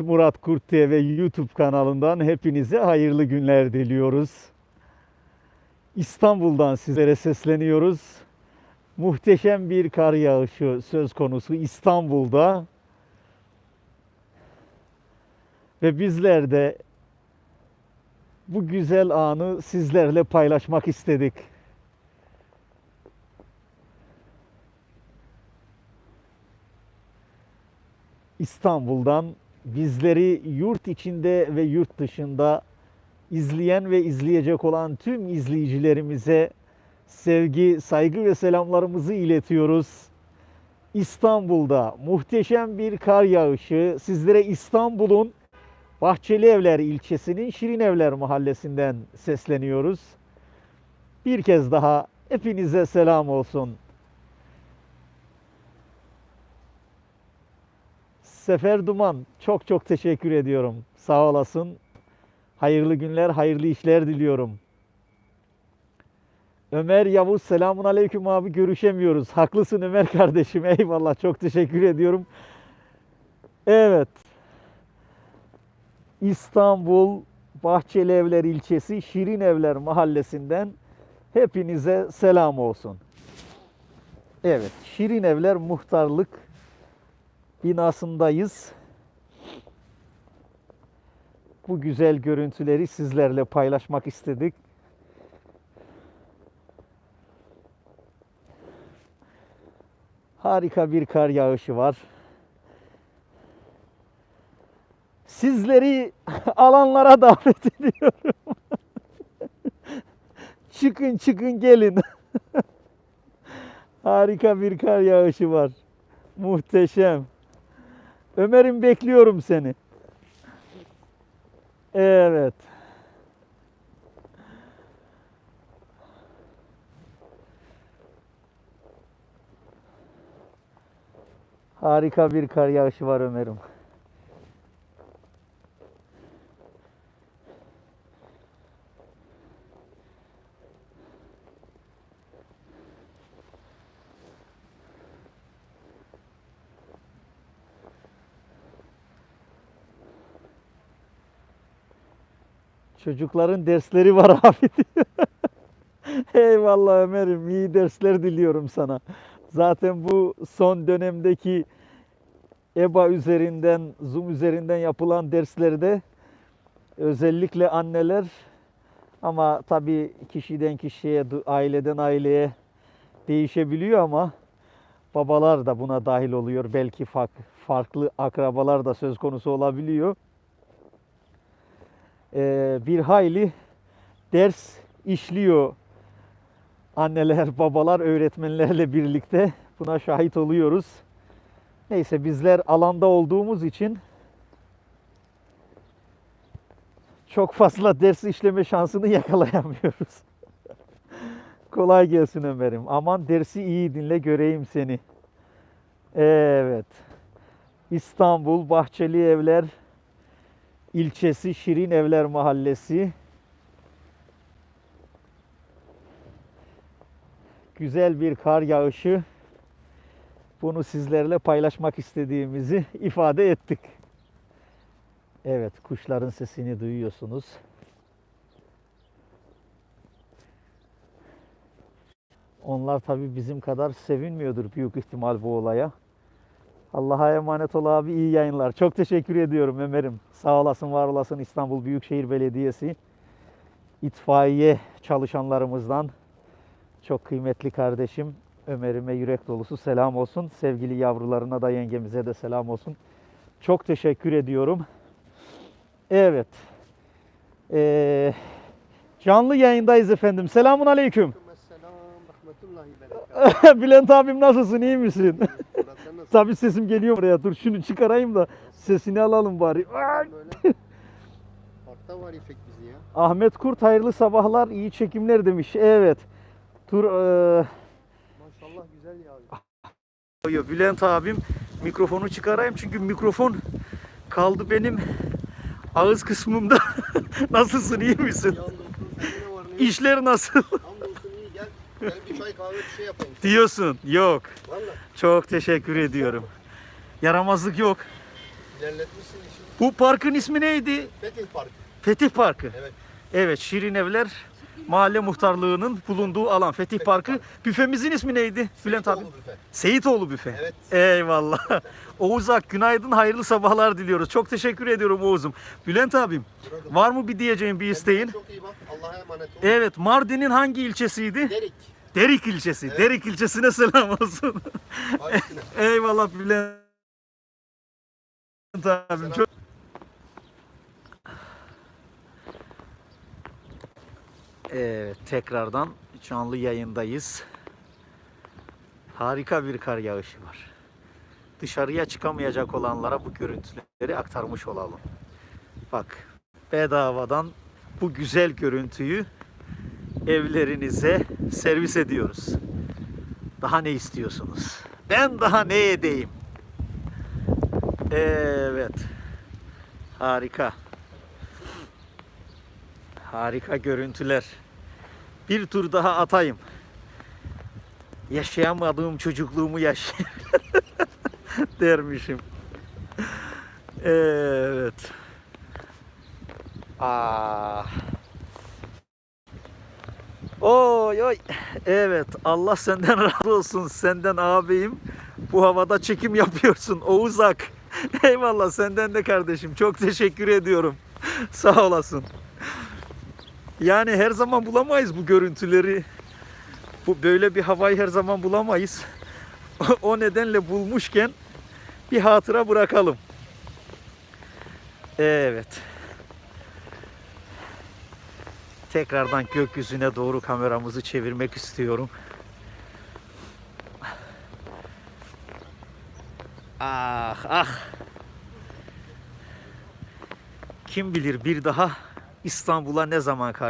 Murat Kurt TV YouTube kanalından hepinize hayırlı günler diliyoruz. İstanbul'dan sizlere sesleniyoruz. Muhteşem bir kar yağışı söz konusu İstanbul'da. Ve bizler de bu güzel anı sizlerle paylaşmak istedik. İstanbul'dan bizleri yurt içinde ve yurt dışında izleyen ve izleyecek olan tüm izleyicilerimize sevgi, saygı ve selamlarımızı iletiyoruz. İstanbul'da muhteşem bir kar yağışı sizlere İstanbul'un Bahçeli Evler ilçesinin Şirin Evler mahallesinden sesleniyoruz. Bir kez daha hepinize selam olsun. Sefer Duman çok çok teşekkür ediyorum. Sağ olasın. Hayırlı günler, hayırlı işler diliyorum. Ömer Yavuz selamun aleyküm abi görüşemiyoruz. Haklısın Ömer kardeşim. Eyvallah çok teşekkür ediyorum. Evet. İstanbul Bahçeli Evler ilçesi Şirin Evler mahallesinden hepinize selam olsun. Evet, Şirin Evler muhtarlık binasındayız. Bu güzel görüntüleri sizlerle paylaşmak istedik. Harika bir kar yağışı var. Sizleri alanlara davet ediyorum. çıkın çıkın gelin. Harika bir kar yağışı var. Muhteşem. Ömer'im bekliyorum seni. Evet. Harika bir kar yağışı var Ömer'im. Çocukların dersleri var abi diyor. Eyvallah Ömer'im iyi dersler diliyorum sana. Zaten bu son dönemdeki EBA üzerinden, Zoom üzerinden yapılan derslerde özellikle anneler ama tabii kişiden kişiye, aileden aileye değişebiliyor ama babalar da buna dahil oluyor. Belki fark- farklı akrabalar da söz konusu olabiliyor. Ee, bir hayli ders işliyor anneler, babalar, öğretmenlerle birlikte buna şahit oluyoruz. Neyse bizler alanda olduğumuz için çok fazla ders işleme şansını yakalayamıyoruz. Kolay gelsin Ömer'im. Aman dersi iyi dinle göreyim seni. Evet. İstanbul Bahçeli Evler ilçesi Şirin Evler Mahallesi. Güzel bir kar yağışı. Bunu sizlerle paylaşmak istediğimizi ifade ettik. Evet, kuşların sesini duyuyorsunuz. Onlar tabii bizim kadar sevinmiyordur büyük ihtimal bu olaya. Allah'a emanet ol abi iyi yayınlar. Çok teşekkür ediyorum Ömer'im. Sağ olasın var olasın İstanbul Büyükşehir Belediyesi itfaiye çalışanlarımızdan çok kıymetli kardeşim Ömer'ime yürek dolusu selam olsun. Sevgili yavrularına da yengemize de selam olsun. Çok teşekkür ediyorum. Evet. Ee, canlı yayındayız efendim. Selamun aleyküm. Bülent abim nasılsın iyi misin? Tabii sesim geliyor buraya. Dur şunu çıkarayım da sesini alalım bari. böyle? Parkta var ifek bizi ya. Ahmet Kurt hayırlı sabahlar, iyi çekimler demiş. Evet. Tur eee, Maşallah güzel yağıyor. Yo, Bülent abim mikrofonu çıkarayım çünkü mikrofon kaldı benim ağız kısmımda. Nasılsın iyi misin? İşler nasıl gel. Gel bir çay kahve bir şey yapalım. diyorsun? Yok. Valla Çok teşekkür ediyorum. Yaramazlık yok. ilerletmişsin işi. Bu parkın ismi neydi? Fetih Park. Fetih Parkı. Evet. Evet, Şirin Evler Mahalle Muhtarlığı'nın bulunduğu alan Fetih Parkı. Park. Büfemizin ismi neydi? Bülent abi. Seyitoğlu büfe. Seyitoğlu Büfe. Evet. Eyvallah. Oğuz Ak günaydın, hayırlı sabahlar diliyoruz. Çok teşekkür ediyorum Oğuz'um. Bülent abim, Burada. var mı bir diyeceğin, bir isteğin? Çok iyi bak. Allah'a emanet ol. Evet, Mardin'in hangi ilçesiydi? Derik. Derik ilçesi. Derik ilçesine selam olsun. Eyvallah Bülent abim. Çok... Evet, tekrardan canlı yayındayız. Harika bir kar yağışı var. Dışarıya çıkamayacak olanlara bu görüntüleri aktarmış olalım. Bak, bedavadan bu güzel görüntüyü evlerinize servis ediyoruz. Daha ne istiyorsunuz? Ben daha ne edeyim? Evet. Harika. Harika görüntüler. Bir tur daha atayım. Yaşayamadığım çocukluğumu yaşayayım. dermişim. Evet. Ah. Oy oy. Evet Allah senden razı olsun. Senden ağabeyim. Bu havada çekim yapıyorsun. Oğuz Ak. Eyvallah senden de kardeşim. Çok teşekkür ediyorum. Sağ olasın. Yani her zaman bulamayız bu görüntüleri. Bu böyle bir havayı her zaman bulamayız. o nedenle bulmuşken bir hatıra bırakalım. Evet. Tekrardan gökyüzüne doğru kameramızı çevirmek istiyorum. Ah ah. Kim bilir bir daha İstanbul'a ne zaman karşı